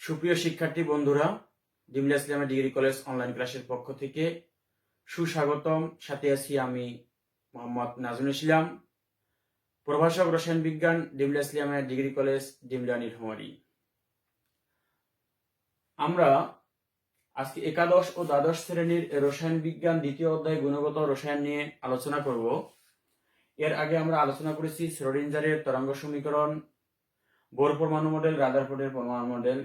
সুপ্রিয় শিক্ষার্থী, বন্ধুরা, Dimla Islamia degree college online ক্লাসের পক্ষ থেকে সুস্বাগতম। সাথে আছি আমি মোহাম্মদ নাজমুল ইসলাম, প্রভাষক রসায়ন বিজ্ঞান, ডিমলা ইসলামা ডিগ্রি কলেজ, ডিমলা নীলফামারী। আমরা আজকে একাদশ ও দ্বাদশ শ্রেণির রসায়ন বিজ্ঞান দ্বিতীয় অধ্যায় গুণগত রসায়ন নিয়ে আলোচনা করব। এর আগে আমরা আলোচনা করেছি শ্রোডিঞ্জারের তরঙ্গ সমীকরণ বোর পরমাণু মডেল রাদারফোর্ডের পরমাণু মডেল।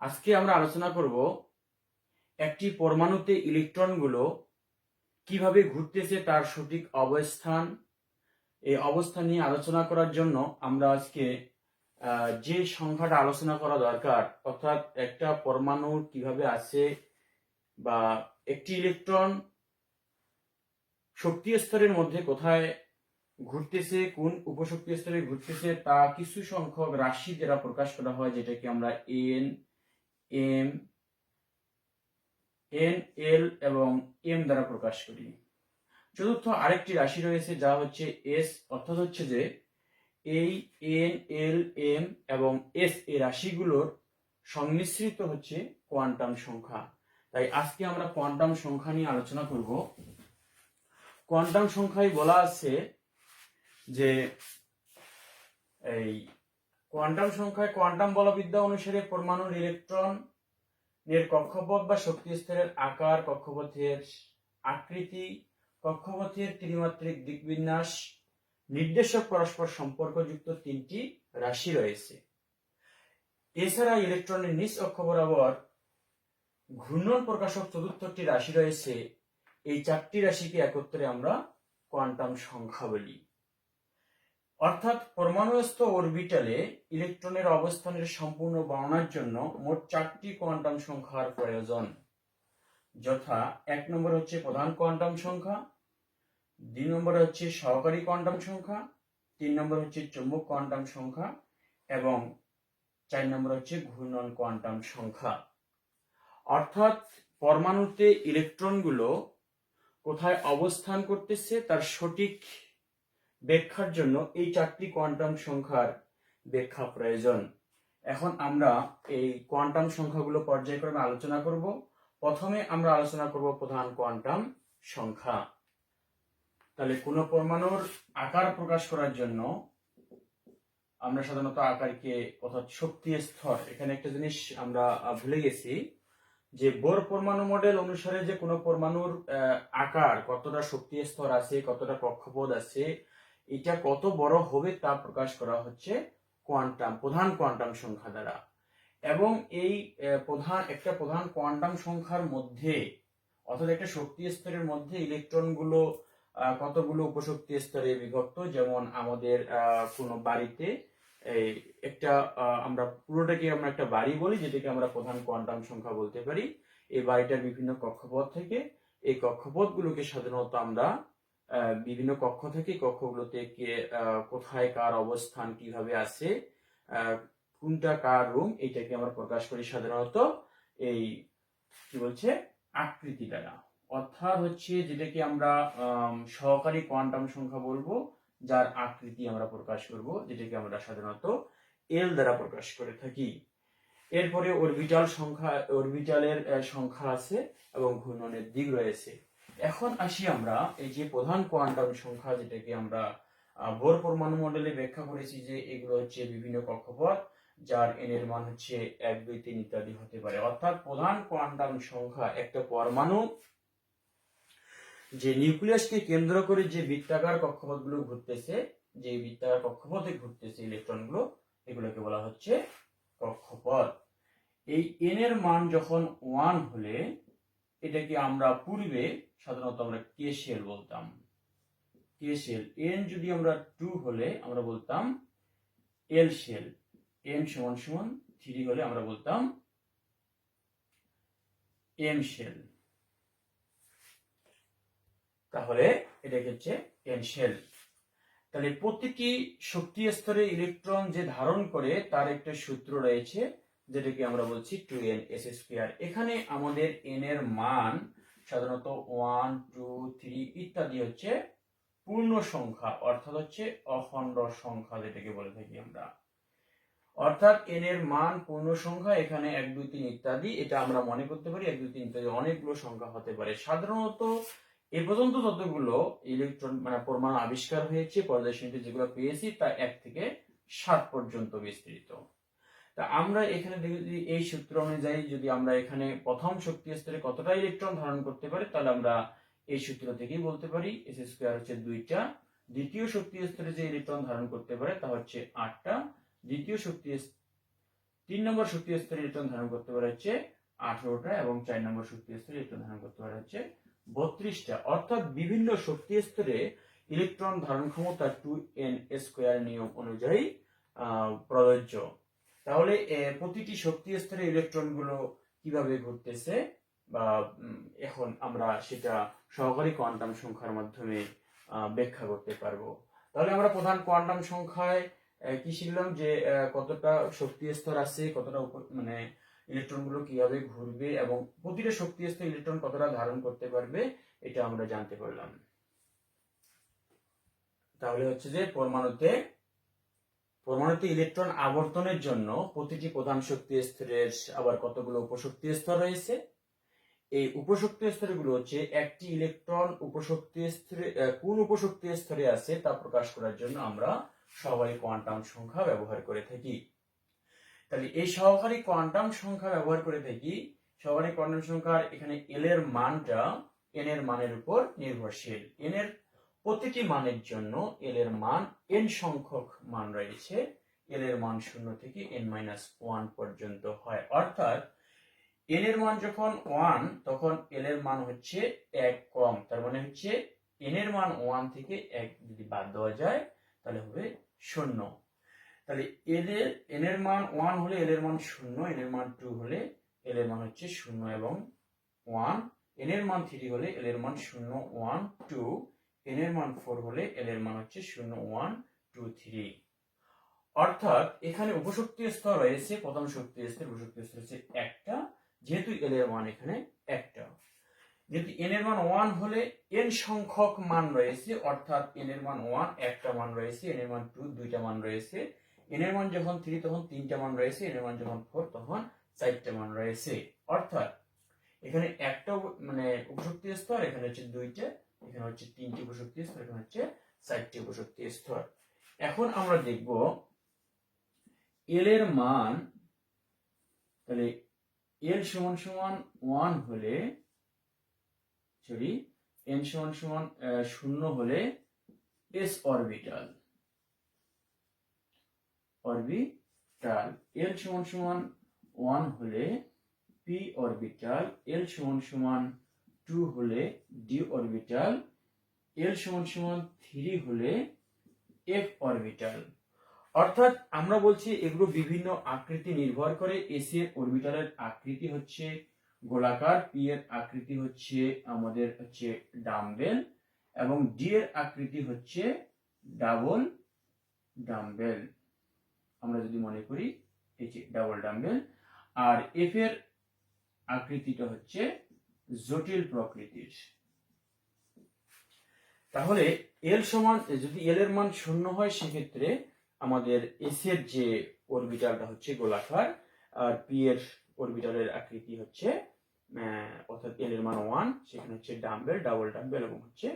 আজকে আমরা আলোচনা করব একটি পরমাণুতে ইলেকট্রনগুলো কীভাবে ঘুরতেছে তার সঠিক অবস্থান। এই অবস্থান নিয়ে আলোচনা করার জন্য আমরা আজকে যে সংখ্যাটা আলোচনা করা দরকার, অর্থাৎ একটা পরমাণু কীভাবে আছে বা একটি ইলেকট্রন শক্তি স্তরের মধ্যে কোথায় ঘুরতেছে, কোন উপশক্তি স্তরে ঘুরতেছে, তা কিছু সংখ্যক রাশি দ্বারা প্রকাশ করা হয়, যেটাকে আমরা এন, এম, এন, এল এবং এম দ্বারা প্রকাশ করি। চতুর্থ আরেকটি রাশি রয়েছে, যা হচ্ছে এস, অর্থাৎ হচ্ছে যে এই এন, এল, এম এবং এস এই রাশিগুলোর সংমিশ্রিত হচ্ছে কোয়ান্টাম সংখ্যা। তাই আজকে আমরা কোয়ান্টাম সংখ্যা নিয়ে আলোচনা করব। কোয়ান্টাম সংখ্যায় বলা আছে যে এই কোয়ান্টাম সংখ্যায় কোয়ান্টাম বলবিদ্যা অনুসারে পরমাণুর ইলেকট্রন এর কক্ষপথ বা শক্তি স্তরের আকার, কক্ষপথের আকৃতি, কক্ষপথের ত্রিমাত্রিক দিকবিন্যাস, নির্দেশক পরস্পর সম্পর্কযুক্ত তিনটি রাশি রয়েছে। এছাড়া ইলেকট্রনের নিজ অক্ষ বরাবর ঘূর্ণন প্রকাশক চতুর্থটি রাশি রয়েছে। এই চারটি রাশিকে একত্রে আমরা কোয়ান্টাম সংখ্যা বলি। অর্থাৎ পরমাণুস্থ অরবিটালে ইলেকট্রনের অবস্থানের সম্পূর্ণ বর্ণনার জন্য মোট চারটি কোয়ান্টাম সংখ্যার প্রয়োজন। যথা এক নম্বর হচ্ছে প্রধান কোয়ান্টাম সংখ্যা, দুই নম্বর হচ্ছে সহকারী কোয়ান্টাম সংখ্যা, তিন নম্বর হচ্ছে চুম্বক কোয়ান্টাম সংখ্যা এবং চার নম্বর হচ্ছে ঘূর্ণন কোয়ান্টাম সংখ্যা। অর্থাৎ পরমাণুতে ইলেকট্রনগুলো কোথায় অবস্থান করতেছে তার সঠিক ব্যাখ্যার জন্য এই চারটি কোয়ান্টাম সংখ্যার ব্যাখ্যা প্রয়োজন। এখন আমরা এই কোয়ান্টাম সংখ্যাগুলো পর্যায়ক্রমে আলোচনা করব। প্রথমে আমরা আলোচনা করব প্রধান কোয়ান্টাম সংখ্যা। তাহলে কোন পরমাণুর আকার প্রকাশ করার জন্য আমরা সাধারণত আকারকে অর্থাৎ শক্তি স্তর, এখানে একটা জিনিস আমরা ভুলে গেছি যে বোর পরমাণু মডেল অনুসারে যে কোনো পরমাণুর আকার কতটা শক্তি স্তর আছে, কতটা কক্ষপথ আছে এটা কত বড় হবে তা প্রকাশ করা হচ্ছে কোয়ান্টাম প্রধান কোয়ান্টাম সংখ্যা দ্বারা। এবং এই প্রধান, একটা প্রধান কোয়ান্টাম সংখ্যার মধ্যে, অর্থাৎ একটা শক্তি স্তরের মধ্যে ইলেকট্রনগুলো কতগুলো উপশক্তি স্তরে বিভক্ত? যেমন আমাদের কোনো বাড়িতে একটা আমরা পুরোটাকে আমরা একটা বাড়ি বলি, যেটাকে আমরা প্রধান কোয়ান্টাম সংখ্যা বলতে পারি। এই বাড়িটার বিভিন্ন কক্ষপথ থেকে এই কক্ষপথগুলোকে সাধারণত আমরা বিভিন্ন কক্ষ থেকে কক্ষগুলোতে কে কোথায় কার অবস্থান কীভাবে আছে কোনটা কার রুম এটাকে আমরা প্রকাশ করি সাধারণত এই, কি বলছে আকৃতি দ্বারা অর্থাৎ হচ্ছে যেটাকে আমরা সহকারী কোয়ান্টাম সংখ্যা বলব, যার আকৃতি আমরা প্রকাশ করব, যেটাকে আমরা সাধারণত এল দ্বারা প্রকাশ করে থাকি। এরপরে অরবিটাল সংখ্যা অরবিটালের সংখ্যা আছে এবং ঘূর্ণনের দিক রয়েছে। এখন আসি আমরা এই যে প্রধান কোয়ান্টাম সংখ্যা যেটাকে আমরা বোর পরমাণু মডেলে ব্যাখ্যা করেছি যে এগুলো হচ্ছে বিভিন্ন কক্ষপথ, যার এন এর মান হচ্ছে এক, দুই, তিন ইত্যাদি হতে পারে। অর্থাৎ প্রধান কোয়ান্টাম সংখ্যা একটা পরমাণু যে নিউক্লিয়াসকে কেন্দ্র করে যে বৃত্তাকার কক্ষপথগুলো ঘুরতেছে, যে বৃত্তাকার কক্ষপথে ঘুরতেছে ইলেকট্রনগুলো, এগুলোকে বলা হচ্ছে কক্ষপথ। এই এন এর মান যখন ওয়ান হলে এটাকে আমরা পূর্বে সাধারণত আমরা কে শেল বলতাম। কে শেল এন যদি আমরা টু হলে আমরা বলতাম এল শেল এন সমান সমান থ্রি হলে আমরা বলতাম এম শেল তাহলে এটা হচ্ছে এন শেল তাহলে প্রতিটি শক্তি স্তরে ইলেকট্রন যে ধারণ করে তার একটা সূত্র রয়েছে যেটাকে আমরা বলছি টু এন এস স্কোয়ার এখানে আমাদের এন এর মান সাধারণত ওয়ান টু থ্রি ইত্যাদি হচ্ছে পূর্ণ সংখ্যা, অর্থাৎ হচ্ছে অখণ্ড সংখ্যা যেটাকে বলে থাকি আমরা। অর্থাৎ এন এর মান পূর্ণ সংখ্যা এখানে এক, দুই, তিন ইত্যাদি, এটা আমরা মনে করতে পারি এক, দুই, তিন ইত্যাদি অনেকগুলো সংখ্যা হতে পারে। সাধারণত এ পর্যন্ত যতগুলো ইলেকট্রন মানে পরমাণু আবিষ্কার হয়েছে পর্যায় যেগুলো পেয়েছি, তা এক থেকে সাত পর্যন্ত বিস্তৃত। তা আমরা এখানে যদি এই সূত্র অনুযায়ী যদি আমরা এখানে প্রথম শক্তি স্তরে কতটা ইলেকট্রন ধারণ করতে পারি, তাহলে আমরা এই সূত্র থেকেই বলতে পারি এস স্কোয়ার হচ্ছে দুইটা। দ্বিতীয় শক্তি স্তরে যে ইলেকট্রন ধারণ করতে পারে, তা হচ্ছে আটটা। দ্বিতীয় শক্তি তিন নম্বর শক্তি স্তরে ইলেকট্রন ধারণ করতে পারে হচ্ছে আঠারোটা এবং চার নম্বর শক্তি স্তরে ইলেকট্রন ধারণ করতে পারে হচ্ছে বত্রিশটা। অর্থাৎ বিভিন্ন শক্তি স্তরে ইলেকট্রন ধারণ ক্ষমতা টু এন স্কোয়ার নিয়ম অনুযায়ী প্রযোজ্য। তাহলে প্রতিটি শক্তি স্তরে ইলেকট্রনগুলো কীভাবে ঘুরতেছে? বা এখন আমরা সেটা সহকারী কোয়ান্টাম সংখ্যার মাধ্যমে ব্যাখ্যা করতে পারব। তাহলে আমরা প্রধান কোয়ান্টাম সংখ্যায় কি শিখলাম? যে কতটা শক্তি স্তর আছে, কতটা মানে ইলেকট্রনগুলো কীভাবে ঘুরবে এবং প্রতিটা শক্তি স্তর ইলেকট্রন কতটা ধারণ করতে পারবে, এটা আমরা জানতে পারলাম। তাহলে হচ্ছে যে, পরমাণুতে পরমাণুতে ইলেকট্রন আবর্তনের জন্য প্রতিটি প্রধান শক্তি স্তরের আবার কতগুলো উপশক্তি স্তর রয়েছে? এই উপশক্তি স্তরগুলো হচ্ছে একটি ইলেকট্রন উপশক্তি স্তরে কোন উপশক্তি স্তরে আছে তা প্রকাশ করার জন্য আমরা সহকারী কোয়ান্টাম সংখ্যা ব্যবহার করে থাকি। তাহলে এই সহকারী কোয়ান্টাম সংখ্যা ব্যবহার করে থাকি, সহকারী কোয়ান্টাম সংখ্যার এখানে এল এর মানটা এন এর মানের উপর নির্ভরশীল। এন এর প্রতিটি মানের জন্য এল এর মান এন সংখ্যক মান রয়েছে এল এর মান শূন্য থেকে এন মাইনাস ওয়ান পর্যন্ত হয় অর্থাৎ এন এর মান যখন ওয়ান তখন এল এর মান হচ্ছে এক কম তার মানে হচ্ছে এন এর মান ওয়ান থেকে এক যদি বাদ দেওয়া যায় তাহলে হবে শূন্য তাহলে এল এর এন এর মান ওয়ান হলে এল এর মান শূন্য এন এর মান টু হলে এল এর মান হচ্ছে শূন্য এবং ওয়ান এন এর মান থ্রি হলে এল এর মান শূন্য ওয়ান টু এন এর মান ফোর হলে এল এর মান হচ্ছে শূন্য ওয়ান টু থ্রি অর্থাৎ এখানে উপশক্তি স্তর রয়েছে প্রথম শক্তি স্তর, উপশক্তি স্তর হচ্ছে একটা, যেহেতু এল এর মান এখানে একটা। যেহেতু এন এর মান ওয়ান হলে এন সংখ্যক মান রয়েছে, অর্থাৎ এন এর মান ওয়ান একটা মান রয়েছে এন এর মান টু দুইটা মান রয়েছে। এন এর মান যখন থ্রি তখন তিনটা মান রয়েছে এন এর মান যখন ফোর তখন চারটা মান রয়েছে। অর্থাৎ এখানে একটা মানে উপশক্তি স্তর, এখানে হচ্ছে দুইটা এখানে হচ্ছে তিনটি উপশক্তি স্তর, এখানে হচ্ছে চারটি উপশক্তি স্তর। এখন আমরা দেখব এল এর মান, তাহলে এল সমান সমান ওয়ান হলে সরি এন সমান সমান শূন্য হলে এস অরবিটাল অরবিটাল এল সমান সমান ওয়ান হলে পি অরবিটাল এল সমান সমান টু হলে ডি অরবিটাল, এল সমান সমান থ্রি হলে এফ অরবিটাল। অর্থাৎ আমরা বলছি এগুলো বিভিন্ন আকৃতি নির্ভর করে। এস এর অরবিটালের আকৃতি হচ্ছে গোলাকার, পি এর আকৃতি হচ্ছে আমাদের হচ্ছে ডাম্বেল, এবং ডি এর আকৃতি হচ্ছে ডাবল ডাম্বেল। আমরা যদি মনে করি, এই যে ডাবল ডাম্বেল, আর এফ এর আকৃতিটা হচ্ছে জটিল প্রকৃতির। তাহলে এল সমান, যদি এল এর মান শূন্য হয়, সেক্ষেত্রে আমাদের এস এর যে অরবিটালটা হচ্ছে গোলাকার, আর পি এর অরবিটালের আকৃতি হচ্ছে অর্থাৎ এল এর মান ওয়ান সেখানে হচ্ছে ডাম্বেল ডাবল ডাম্বেল এবং হচ্ছে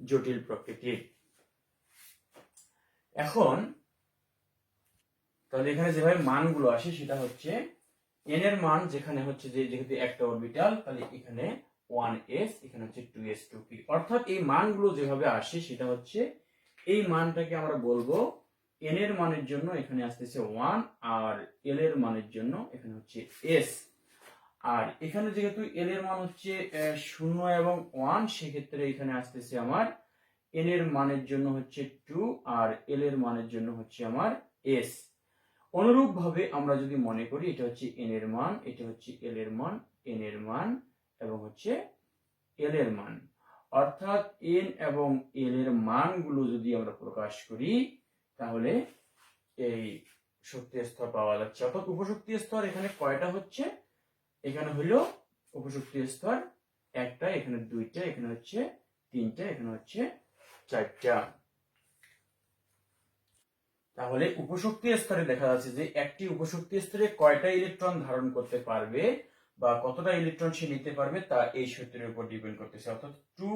জটিল প্রকৃতির। এখন, তাহলে এখানে যেভাবে মানগুলো আসে, সেটা হচ্ছে এন এর মান যেখানে হচ্ছে যে, যেহেতু একটা অরবিটাল তাহলে এখানে ওয়ান এস এখানে হচ্ছে টু এস টু পি অর্থাৎ এই মানগুলো যেভাবে আসে, সেটা হচ্ছে এই মানটাকে আমরা বলব এন এর মানের জন্য এখানে আসতেছে ওয়ান আর এল এর মানের জন্য এখানে হচ্ছে এস আর এখানে যেহেতু এল এর মান হচ্ছে শূন্য এবং ওয়ান সেক্ষেত্রে এখানে আসতেছে আমার এন এর মানের জন্য হচ্ছে টু আর এল এর মানের জন্য হচ্ছে আমার এস অনুরূপ ভাবে আমরা যদি মনে করি, এটা হচ্ছে এন এর মান, এটা হচ্ছে এল এর মান এন এর মান, এবং হচ্ছে এল এর মান। অর্থাৎ এন এবং এল এর মানগুলো যদি আমরা প্রকাশ করি, তাহলে এই শক্তি স্তর পাওয়া যাচ্ছে। অর্থাৎ উপশক্তি স্তর এখানে কয়টা হচ্ছে? এখানে হলো উপশক্তি স্তর একটা, এখানে দুইটা, এখানে হচ্ছে তিনটা, এখানে হচ্ছে চারটা। তাহলে উপশক্তি স্তরে দেখা যাচ্ছে যে একটি উপশক্তি স্তরে কয়টা ইলেকট্রন ধারণ করতে পারবে বা কতটা ইলেকট্রন সে নিতে পারবে তা এই সূত্রের উপর ডিপেন্ড করতেছে। অর্থাৎ two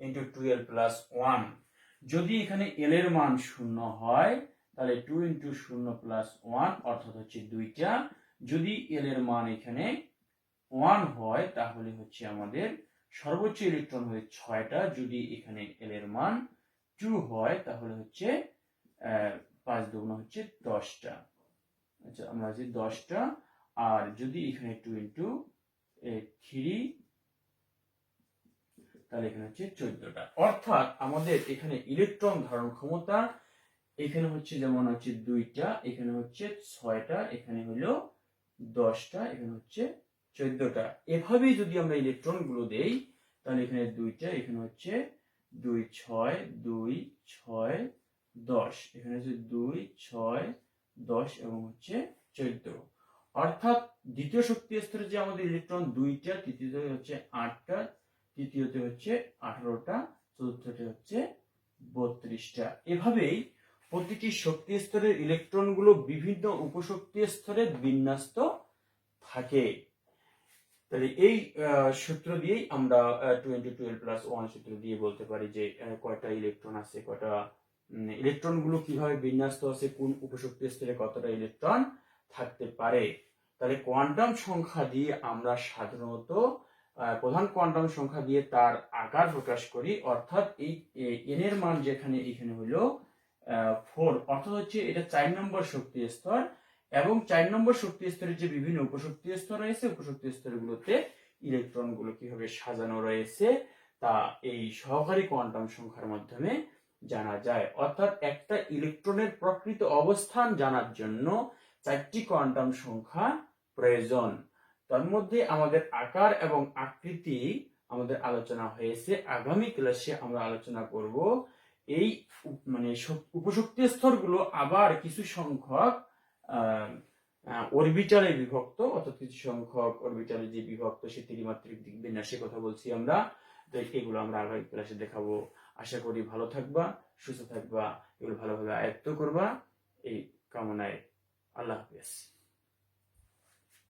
into twelve plus one যদি এখানে এল এর মান শূন্য হয়, তাহলে টু ইন্টু শূন্য প্লাস ওয়ান অর্থাৎ হচ্ছে দুইটা। যদি এল এর মান এখানে ওয়ান হয়, তাহলে হচ্ছে আমাদের সর্বোচ্চ ইলেকট্রন হয় ছয়টা। যদি এখানে এল এর মান টু হয়, তাহলে হচ্ছে পাঁচ দুগুণ হচ্ছে দশটা। আচ্ছা আমরা আছি দশটা, আর যদি এখানে টু ইন্টু থ্রি তাহলে এখানে হচ্ছে চোদ্দটা। অর্থাৎ আমাদের এখানে ইলেকট্রন ধারণ ক্ষমতা, এখানে হচ্ছে যেমন হচ্ছে দুইটা, এখানে হচ্ছে ছয়টা, এখানে হলো দশটা, এখানে হচ্ছে চোদ্দটা। এভাবেই যদি আমরা ইলেকট্রনগুলো দেই, তাহলে এখানে দুইটা, এখানে হচ্ছে দুই, ছয় দুই, ছয় দশ। এখানে হচ্ছে দুই, ছয়, দশ এবং হচ্ছে চোদ্দ। অর্থাৎ দ্বিতীয় শক্তি স্তরে যে আমাদের ইলেকট্রন দুইটা, তৃতীয়তে হচ্ছে আটটা, তৃতীয়তে হচ্ছে আঠারোটা, চতুর্থতে হচ্ছে বত্রিশটা। এভাবেই প্রতিটি শক্তি স্তরের ইলেকট্রনগুলো বিভিন্ন উপশক্তি স্তরে বিন্যস্ত থাকে। তাহলে এই সূত্র দিয়েই আমরা টোয়েন্টি টুয়েলভ প্লাস ওয়ান সূত্র দিয়ে বলতে পারি যে কয়টা ইলেকট্রন আছে, কয়টা ইলেকট্রনগুলো কীভাবে বিন্যস্ত আছে কোন উপশক্তি স্তরে কতটা ইলেকট্রন থাকতে পারে? তাহলে কোয়ান্টাম সংখ্যা দিয়ে আমরা সাধারণত প্রধান কোয়ান্টাম সংখ্যা দিয়ে তার আকার প্রকাশ করি, অর্থাৎ এই এন এর মান যেখানে, এখানে হলো ফোর অর্থাৎ হচ্ছে এটা চার নম্বর শক্তি স্তর এবং চার নম্বর শক্তি স্তরের যে বিভিন্ন উপশক্তি স্তর রয়েছে, উপশক্তি স্তরগুলোতে ইলেকট্রনগুলো কীভাবে সাজানো রয়েছে তা এই সহকারী কোয়ান্টাম সংখ্যার মাধ্যমে জানা যায়। অর্থাৎ একটা ইলেকট্রনের প্রকৃত অবস্থান জানার জন্য চারটি কোয়ান্টাম সংখ্যা প্রয়োজন। তার মধ্যে আমাদের আকার এবং আকৃতি আমাদের আলোচনা হয়েছে। আগামী ক্লাসে আমরা আলোচনা করব এই মানে শক- উপশক্তি স্তরগুলো আবার কিছু সংখ্যক অরবিটালে বিভক্ত, অর্থাৎ কিছু সংখ্যক অরবিটালে যে বিভক্ত, সে ত্রিমাত্রিক দিক বিন্যাসের কথা বলছি আমরা। তো এগুলো আমরা আগামী ক্লাসে দেখাবো। আশা করি ভালো থাকবা সুস্থ থাকবা এগুলো ভালোভাবে আয়ত্ত করবা। এই কামনায় আল্লাহ হাফেজ।